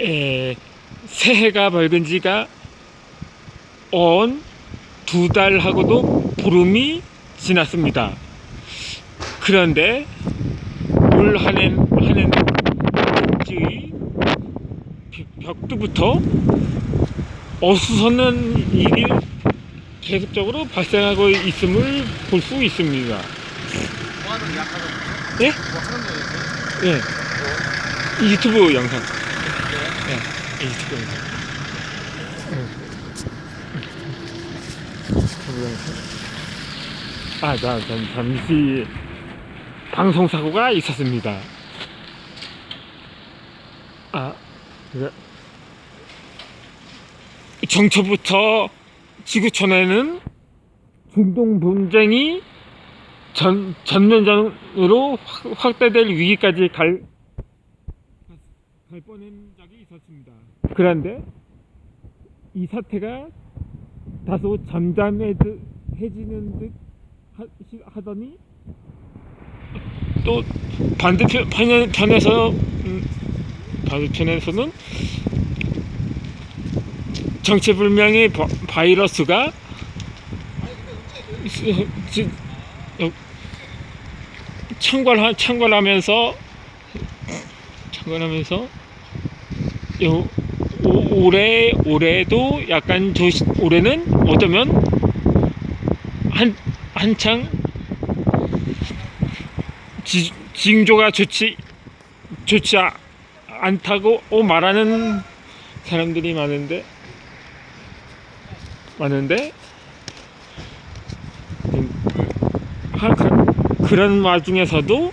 에, 새해가 밝은 지가 언두 달하고도 보름이 지났습니다. 그런데 올 한해 한해는 일주의 벽두부터 어수선한 일이 계속적으로 발생하고 있음을 볼 수 있습니다. 뭐 예? 뭐? 예. 유튜브 영상. 영상. 아, 나, 잠, 잠시 방송 사고가 있었습니다. 아, 그래. 정초부터 지구촌에는 중동 분쟁이 전, 전면전으로 확- 확대될 위기까지 갈, 갈 뻔한 적이 있었습니다. 그런데 이 사태가 다소 잠잠해지는 듯 하더니 또 반대편 편에- 편에서 음, 반대편에서는 정체불명의 바, 바이러스가 어, 창궐하, 창궐하면서 창궐하면서 요, 오, 올해 올해도 약간 조시, 올해는 어쩌면 한 한창 지, 징조가 좋지 좋지 아- 않다고 어, 말하는 사람들이 많은데 많은데 음, 하- 그- 그런 와중에서도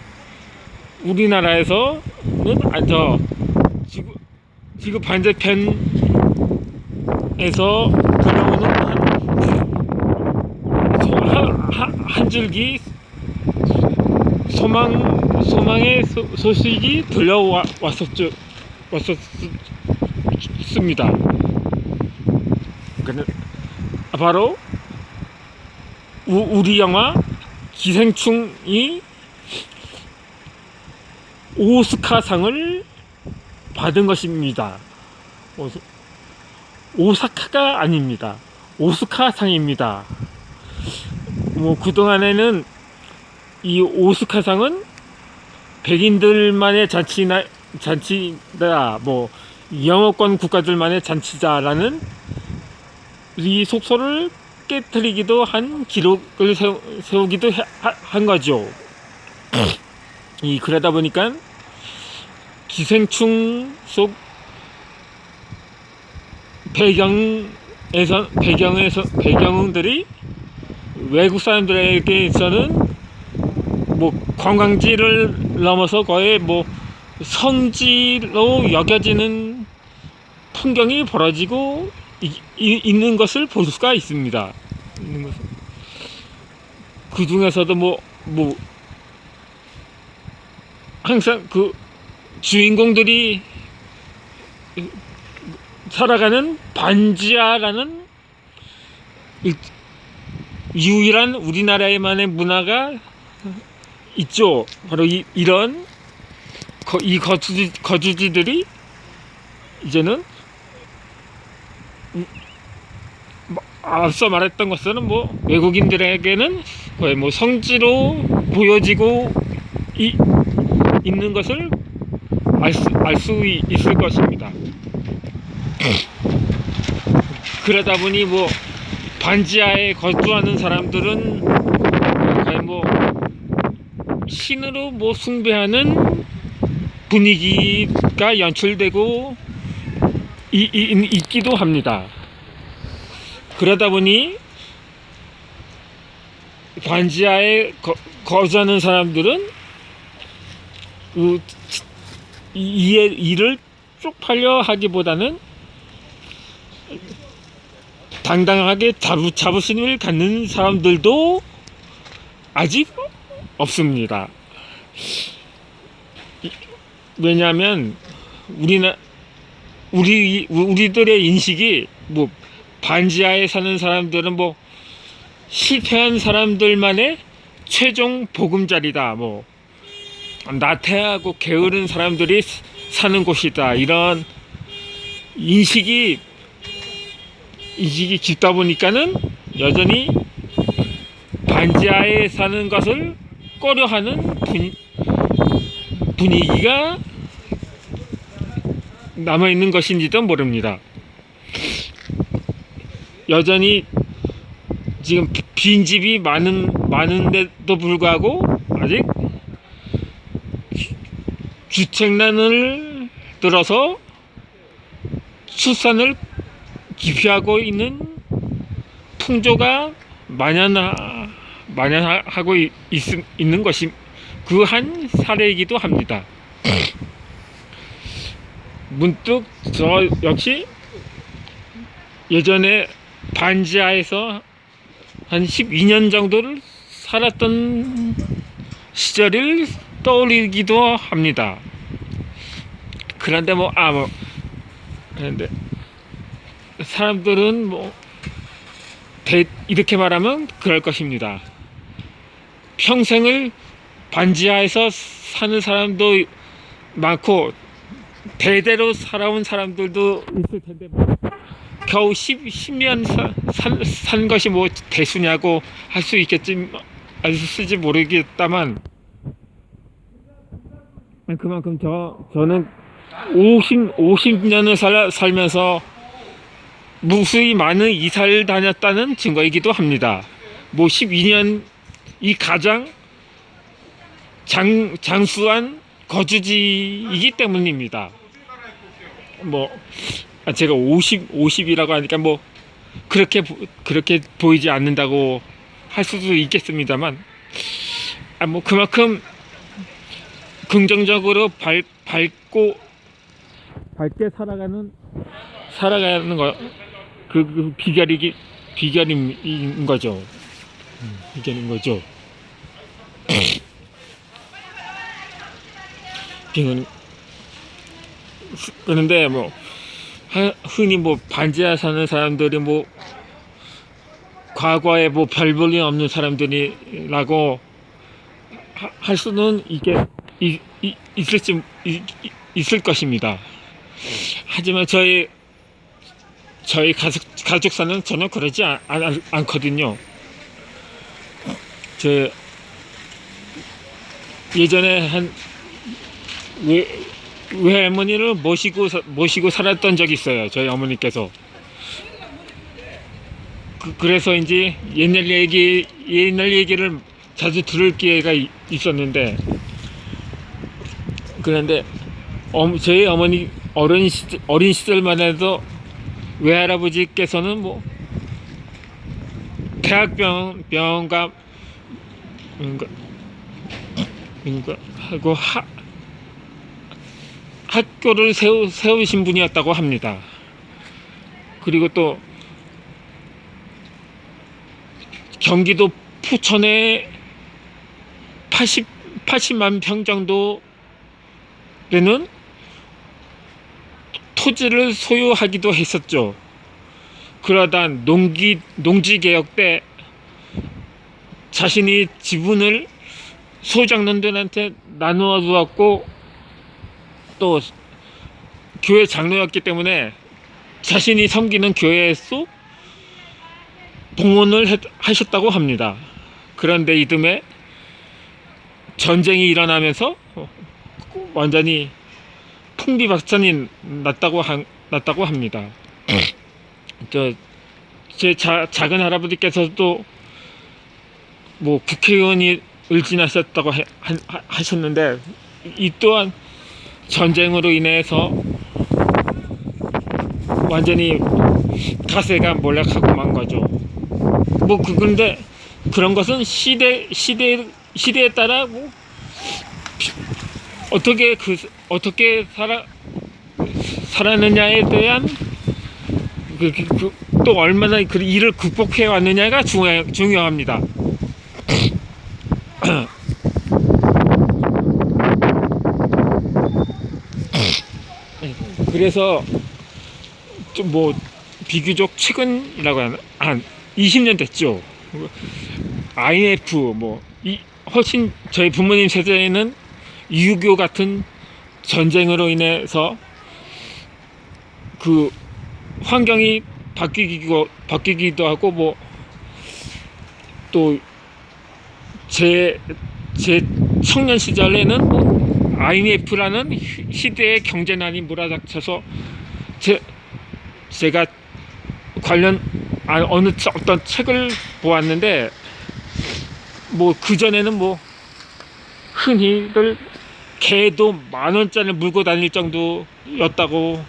우리나라에서는 아, 저 지구 지구 반대편에서 들어오는 한, 소- 한, 한, 한 줄기 소망 소망의 소, 소식이 들려왔었죠 왔었습니다. 그는 바로 우, 우리 영화 기생충이 오스카상을 받은 것입니다. 오사카가 아닙니다. 오스카상입니다. 뭐 그동안에는 이 오스카상은 백인들만의 잔치나 잔치다 뭐 영어권 국가들만의 잔치자라는 이 속소를 깨뜨리기도 한 기록을 세우, 세우기도 해- 하- 한 거죠. 이 그러다 보니까 기생충 속 배경에서 배경에서 배경들이 외국 사람들에게서는 뭐 관광지를 넘어서 거의 뭐 성지로 여겨지는 풍경이 벌어지고 이- 이- 있는 것을 볼 수가 있습니다. 있는 것을. 그 중에서도 뭐, 뭐, 항상 그 주인공들이 살아가는 반지하라는 일- 유일한 우리나라에만의 문화가 있죠. 바로 이, 이런 거, 이 거주지, 거주지들이 이제는 음, 뭐, 앞서 말했던 것은 뭐 외국인들에게는 거의 뭐 성지로 보여지고 이, 있는 것을 알 수, 알 수 있을 것입니다. 그러다 보니 뭐 반지하에 거주하는 사람들은 뭐 신으로 뭐 숭배하는 분위기가 연출되고 이, 이, 있기도 합니다. 그러다 보니 반지하에 거, 거주하는 사람들은 그, 이, 이 일을 쪽팔려 하기보다는 당당하게 자부, 자부심을 갖는 사람들도 아직 없습니다. 이- 왜냐하면 우리나 우리 우리들의 인식이 뭐 반지하에 사는 사람들은 뭐 실패한 사람들만의 최종 보금자리다 뭐 나태하고 게으른 사람들이 사는 곳이다 이런 인식이 인식이 깊다 보니까는 여전히 반지하에 사는 것을 꺼려하는 분, 분위기가 남아 있는 것인지도 모릅니다. 여전히 지금 비- 빈집이 많은 많은데도 불구하고 아직 주택난을 들어서 출산을 기피하고 있는 풍조가 만연하, 만연하고 있, 있- 있는 것이 그 한 사례이기도 합니다. 문득 저 역시 예전에 반지하에서 한 12년 정도를 살았던 시절을 떠올리기도 합니다. 그런데 뭐, 아, 뭐, 그런데 사람들은 뭐, 대, 이렇게 말하면 그럴 것입니다. 평생을 반지하에서 사는 사람도 많고, 대대로 살아온 사람들도 있을 텐데, 뭐, 겨우 10, 10년 사, 산, 산 것이 뭐 대수냐고 할 수 있겠지, 알수 있을지 모르겠다만, 그만큼 저, 저는 50, 50년을 살, 살면서 무수히 많은 이사를 다녔다는 증거이기도 합니다. 뭐 12년 이 가장 장, 장수한 거주지이기 때문입니다. 뭐 아, 제가 50, 50이라고 하니까 뭐 그렇게 보- 그렇게 보이지 않는다고 할 수도 있겠습니다만 아, 뭐 그만큼 긍정적으로 밝, 밝고 밝게 살아가는 살아가는 거 그, 그 비결이 비결인 거죠. 음, 비결인 거죠. 비결 그런데 뭐 하- 흔히 뭐 반지하 사는 사람들이 뭐 과거에 뭐 별 볼일 없는 사람들이라고 하- 할 수는 이게 이, 이- 있을 것입니다. 하지만 저희 저희 가족 가족사는 전혀 그러지 않, 않, 않거든요. 저 예전에 한 외, 외할머니를 모시고 사- 모시고 살았던 적이 있어요. 저희 어머니께서. 그, 그래서 이제 옛날 얘기 옛날 얘기를 자주 들을 기회가 이- 있었는데 그런데 어, 저희 어머니 어린 시절, 어린 시절만 해도 외할아버지께서는 뭐 대학병 병원가 뭔가 뭔가 하고 하, 학교를 세우, 세우신 분이었다고 합니다. 그리고 또 경기도 포천에 80, 80만 평 정도 되는 토지를 소유하기도 했었죠. 그러다 농기 농지 개혁 때 자신이 지분을 소장농들한테 나누어 두었고 또 교회 장로였기 때문에 자신이 섬기는 교회에서 봉헌을 했- 하셨다고 합니다. 그런데 이듬해 전쟁이 일어나면서 어, 완전히 풍비박산이 났다고 한, 났다고 합니다. 저 제 작은 할아버지께서도 뭐 국회의원이 을지나셨다고 하셨는데 이 또한 전쟁으로 인해서 완전히 가세가 몰락하고 만 거죠. 뭐 그- 근데 그런 것은 시대 시대 시대에 따라 뭐 어떻게 그 어떻게 살아 살았느냐에 대한 그, 그, 그, 또 얼마나 그 일을 극복해 왔느냐가 중요, 중요합니다. 그래서 좀 뭐 비교적 최근이라고 하나 한 20년 됐죠. IMF 뭐 이 훨씬 저희 부모님 세대에는 6.25 같은 전쟁으로 인해서 그 환경이 바뀌기도 바뀌기도 하고 뭐 또 제 제 청년 시절에는 뭐 IMF라는 시대의 경제난이 몰아닥쳐서 제 제가 관련 아, 어느 차- 어떤 책을 보았는데 뭐 그 전에는 뭐 흔히들 개도 만 원짜리 물고 다닐 정도였다고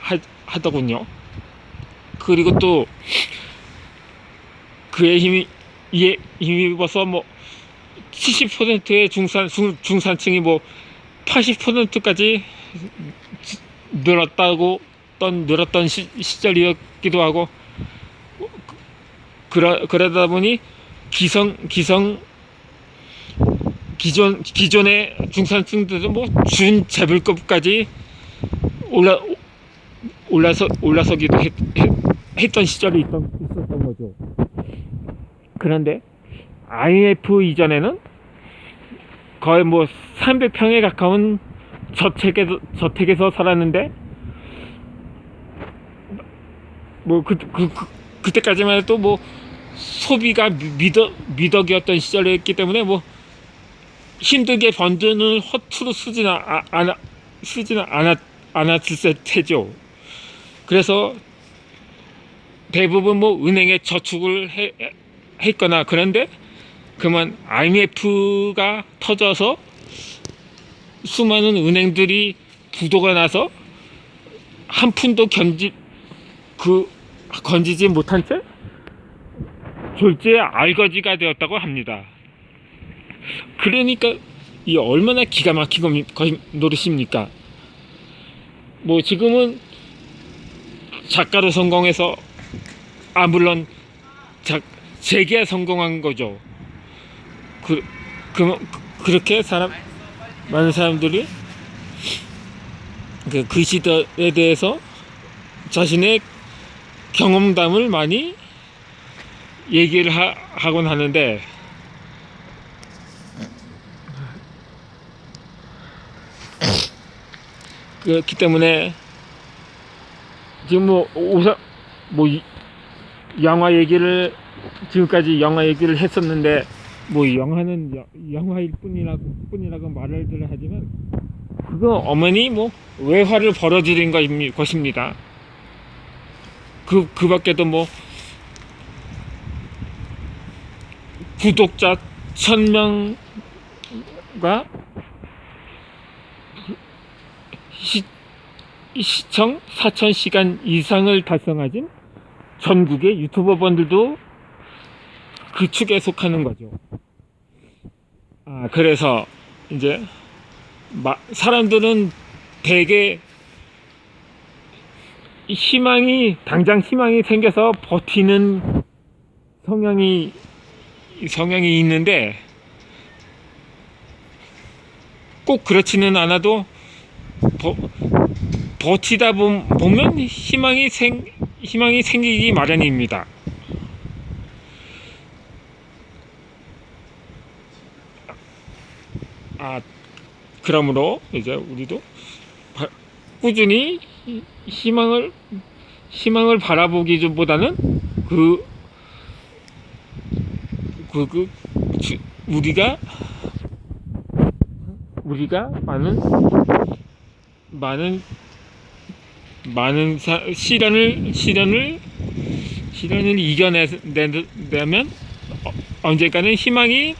하, 하더군요. 그리고 또 그에 힘이 이에 힘입어서 뭐 70%의 중산 중, 중산층이 뭐 80%까지 늘었다고 떤 늘었던 시, 시절이었기도 하고 그러, 그러다 보니 기성 기성 기존 기존의 중산층들은 뭐 준재벌급까지 올라 올라서 올라서기도 했, 했, 던 시절이 있던, 있었던 거죠. 그런데 IMF 이전에는 거의 뭐 300평에 가까운 저택에서 저택에서 살았는데 뭐그 그 그, 그때까지만 해도 뭐 소비가 미- 미덕 미덕이었던 시절이었기 때문에 뭐 힘들게 번 돈을 허투루 쓰지는 아, 않아 쓰지는 않았 않았을 테죠. 그래서 대부분 뭐 은행에 저축을 해, 했거나 그런데 그만 IMF가 터져서 수많은 은행들이 부도가 나서 한 푼도 견지 그 건지지 못한 채 졸지에 알거지가 되었다고 합니다. 그러니까 이 얼마나 기가 거- 노릇입니까? 뭐 지금은 작가로 성공해서 아 물론 작 재기에 성공한 거죠. 그, 그 그렇게 사람 많은 사람들이 그, 그 시대에 대해서 자신의 경험담을 많이 얘기를 하, 하곤 하는데 그렇기 때문에 지금 뭐 우선 뭐 이- 영화 얘기를 지금까지 영화 얘기를 했었는데 뭐 영화는 여- 영화일 뿐이라고 뿐이라고 말을 들 하지만 그거 어머니 뭐 외화를 벌어들인 것입니- 것입니다. 그 그 밖에도 뭐 구독자 천 명과 시, 시청 4천 시간 이상을 달성하진 전국의 유튜버분들도 그 축에 속하는 거죠. 아 그래서 이제 마, 사람들은 대개 희망이 당장 희망이 생겨서 버티는 성향이 성향이 있는데 꼭 그렇지는 않아도 버, 버티다 보- 보면 희망이 생 희망이 생기기 마련입니다. 아 그러므로 이제 우리도 바- 꾸준히 희- 희망을 희망을 바라보기보다는 그 그, 그, 주- 우리가, 우리가 많은, 많은, 많은 사, 시련을, 시련을, 시련을 이겨내면 어, 언젠가는 희망이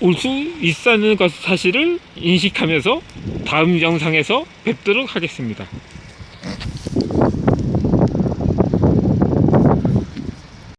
올 수 있다는 것 사실을 인식하면서 다음 영상에서 뵙도록 하겠습니다.